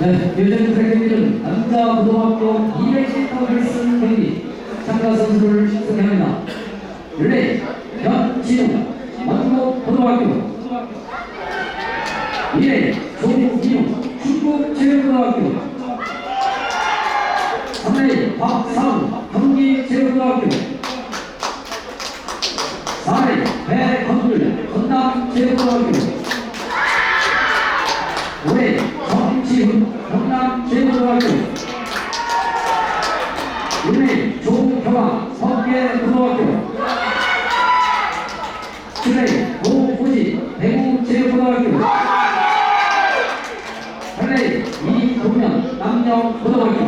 네, 요즘 트랙경기는 남자 고등학교 200m 결승 경기 참가 선수를 소개합니다. 릴레이 변진우 원목 고등학교. 릴레이 조민우 충북제일고등학교. 3레이 박상우 경기제일고등학교. 4레이 배건글 전남제일고등학교. 올해 정지훈 경남제일고등학교 올해 조경화 성계고등학교. 플레이 노부지 대구제일고등학교. 플레이 이동현 남녀고등학교